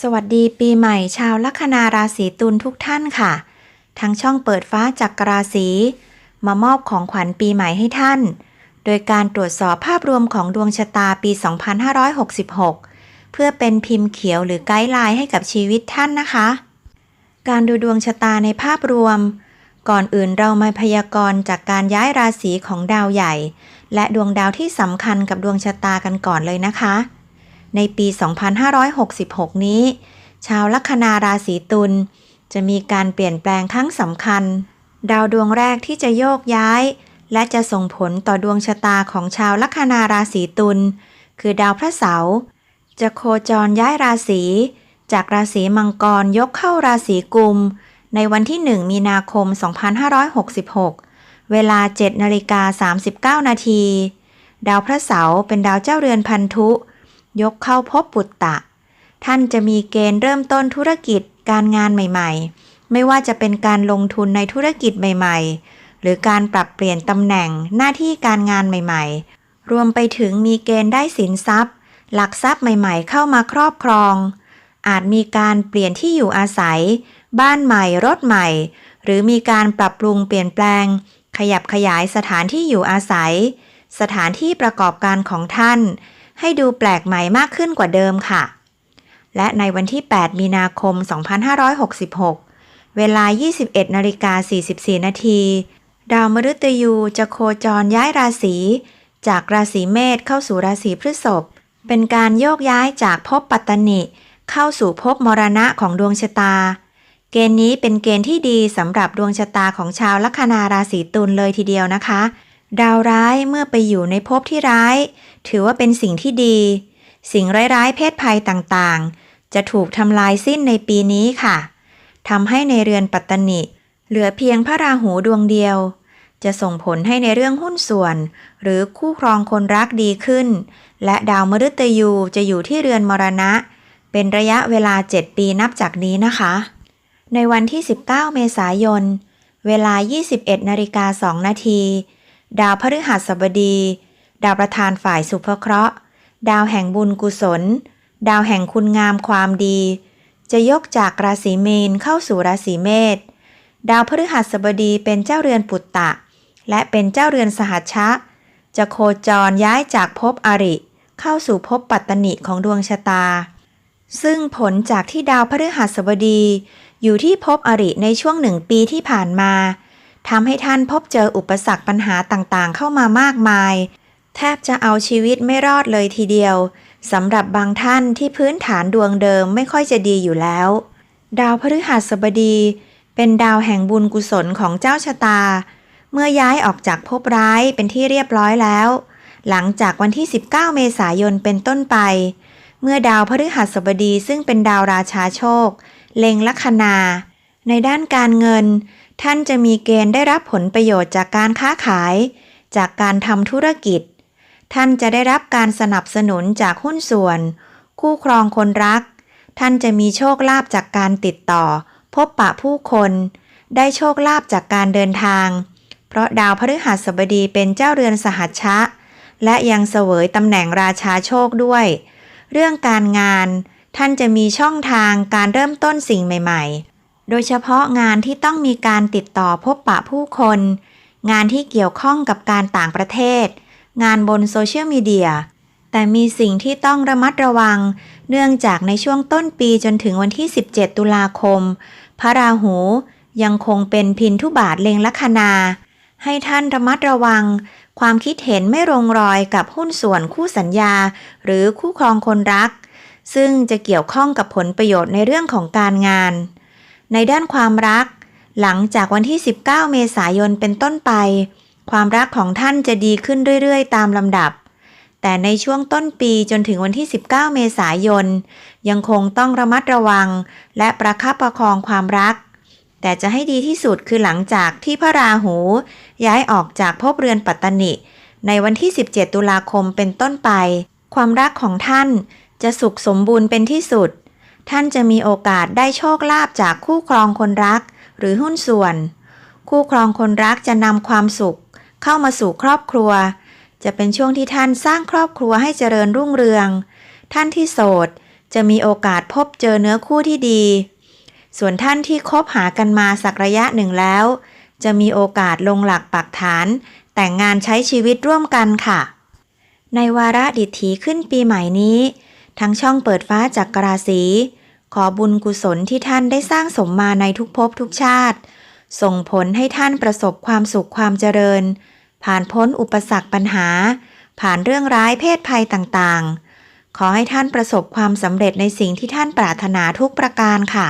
สวัสดีปีใหม่ชาวลัคนาราศีตุลทุกท่านค่ะทั้งช่องเปิดฟ้าจากกราศีมามอบของขวัญปีใหม่ให้ท่าน โดยการตรวจสอบภาพรวมของดวงชะตาปี 2566 เพื่อเป็นพิมพ์เขียวหรือไกด์ไลน์ให้กับชีวิตท่านนะคะ การดูดวงชะตาในภาพรวม ก่อนอื่นเรามาพยากรณ์จากการย้ายราศีของดาวใหญ่ และดวงดาวที่สำคัญกับดวงชะตากันก่อนเลยนะคะ ในปี 2566 นี้ ชาวลัคนาราศีตุลจะมีการเปลี่ยนแปลงครั้งสำคัญ ดาวดวงแรกที่จะโยกย้าย และจะส่งผลต่อดวงชะตาของชาวลัคนาราศีตุลคือดาวพระเสาร์จะโคจรย้ายราศีจากราศีมังกรยกเข้าราศีกุม ในวันที่ 1 มีนาคม 2566 เวลา7นาฬิกา39 นาที ดาวพระเสาร์เป็นดาวเจ้าเรือนพันธุ ยกเข้าพบปุตตะ ท่านจะมีเกณฑ์เริ่มต้นธุรกิจการงานใหม่ๆ ไม่ว่าจะเป็นการลงทุนในธุรกิจใหม่ๆ หรือการปรับเปลี่ยนตำแหน่งหน้าที่การงานใหม่ๆ รวมไปถึงมีเกณฑ์ได้สินทรัพย์ หลักทรัพย์ใหม่ๆ เข้ามาครอบครอง อาจมีการเปลี่ยนที่อยู่อาศัย บ้านใหม่ รถใหม่ หรือมีการปรับปรุงเปลี่ยนแปลง ขยับขยายสถานที่อยู่อาศัย สถานที่ประกอบการของท่าน ให้ดูแปลกใหม่มากขึ้นกว่าเดิมค่ะ และในวันที่ 8 มีนาคม 2566 เวลา 21นาฬิกา44 นาที ดาวมฤตยูจะโคจรย้ายราศี จากราศีเมษเข้าสู่ราศีพฤษภ เป็นการโยกย้ายจากภพปัตตนิเข้าสู่ภพมรณะของดวงชะตา เกณฑ์นี้เป็นเกณฑ์ที่ดีสำหรับดวงชะตาของชาวลัคนาราศีตุลเลยทีเดียวนะคะ ดาวร้ายเมื่อไปอยู่ในภพที่ร้าย ถือว่าเป็นสิ่งที่ดี สิ่งร้ายๆ เพศภัยต่างๆ จะถูกทำลายสิ้นในปีนี้ค่ะทำให้ในเรือนปัตตนิ เหลือเพียงพระราหูดวงเดียว จะส่งผลให้ในเรื่องหุ้นส่วน หรือคู่ครองคนรักดีขึ้น และดาวมฤตยูจะอยู่ที่เรือนมรณะ เป็นระยะเวลา 7 ปีนับจากนี้นะคะ ในวันที่ 19 เมษายน เวลา 21นาฬิกา2นาที ดาวพฤหัสบดี ดาวประธานฝ่ายสุภเคราะห์ ดาวแห่งบุญกุศล ดาวแห่งคุณงามความดี จะยกจากราศีเมีนเข้าสู่ราศีเมษ ดาวพฤหัสบดีเป็นเจ้าเรือนปุตตะ และเป็นเจ้าเรือนสหัชชะ จะโคจรย้ายจากภพอริ เข้าสู่ภพปัตตนิของดวงชะตา ซึ่งผลจากที่ดาวพฤหัสบดี อยู่ที่ภพอริในช่วงหนึ่งปีที่ผ่านมา ทำให้ท่านพบเจออุปสรรคปัญหาต่างๆ เข้ามามากมาย แทบจะเอาชีวิตไม่รอดเลยทีเดียวสำหรับบางท่านที่พื้นฐานดวงเดิมไม่ค่อยจะดีอยู่แล้ว ดาวพฤหัสบดี เป็นดาวแห่งบุญกุศลของเจ้าชะตา เมื่อย้ายออกจากภพร้ายเป็นที่เรียบร้อยแล้ว หลังจากวันที่ 19 เมษายนเป็นต้นไป เมื่อดาวพฤหัสบดีซึ่งเป็นดาวราชาโชค เล็งลัคนา ในด้านการเงิน ท่านจะมีเกณฑ์ได้รับผลประโยชน์จากการค้าขาย จากการทำธุรกิจ ท่านจะได้รับการสนับสนุนจากหุ้นส่วน คู่ครองคนรัก ท่านจะมีโชคลาภจากการติดต่อ พบปะผู้คน ได้โชคลาภจากการเดินทาง เพราะดาวพฤหัสบดีเป็นเจ้าเรือนสหัชชะ และยังเสวยตำแหน่งราชาโชคด้วย เรื่องการงาน ท่านจะมีช่องทางการเริ่มต้นสิ่งใหม่ ๆ โดยเฉพาะงานที่ต้องมีการติดต่อพบปะผู้คน งานที่เกี่ยวข้องกับการต่างประเทศ งานบนโซเชียลมีเดีย แต่มีสิ่งที่ต้องระมัดระวัง เนื่องจากในช่วงต้นปีจนถึงวันที่ 17 ตุลาคม พระราหู ยังคงเป็นพินทุบาทเลงลัคนา ให้ท่านระมัดระวัง ความคิดเห็นไม่ลงรอยกับหุ้นส่วนคู่สัญญา หรือคู่ครองคนรัก ซึ่งจะเกี่ยวข้องกับผลประโยชน์ในเรื่องของการงาน ในด้านความรัก หลังจากวันที่ 19 เมษายนเป็นต้นไป ความรักของท่านจะดีขึ้นเรื่อยๆ ตามลำดับ แต่ในช่วงต้นปีจนถึงวันที่ 19 เมษายน ยังคงต้องระมัดระวัง และประคับประคองความรัก แต่จะให้ดีที่สุดคือหลังจากที่พระราหู ย้ายออกจากภพเรือนปัตตนิในวันที่ 17 ตุลาคมเป็นต้นไป ความรักของท่านจะสุขสมบูรณ์เป็นที่สุด ท่านจะมีโอกาสได้โชคลาภจากคู่ครองคนรัก หรือหุ้นส่วน คู่ครองคนรักจะนำความสุข เข้ามาสู่ครอบครัว จะเป็นช่วงที่ท่านสร้างครอบครัวให้เจริญรุ่งเรือง ท่านที่โสดจะมีโอกาสพบเจอเนื้อคู่ที่ดี ส่วนท่านที่คบหากันมาสักระยะหนึ่งแล้ว จะมีโอกาสลงหลักปักฐาน แต่งงานใช้ชีวิตร่วมกันค่ะ ในวาระดิถีขึ้นปีใหม่นี้ ทั้งช่องเปิดฟ้าจากกราศี ขอบุญกุศลที่ท่านได้สร้างสมมาในทุกภพทุกชาติ ส่งผลให้ท่านประสบความสุขความเจริญ ผ่านพ้นอุปสรรคปัญหา ผ่านเรื่องร้ายเพศภัยต่างๆ ขอให้ท่านประสบความสำเร็จในสิ่งที่ท่านปรารถนาทุกประการค่ะ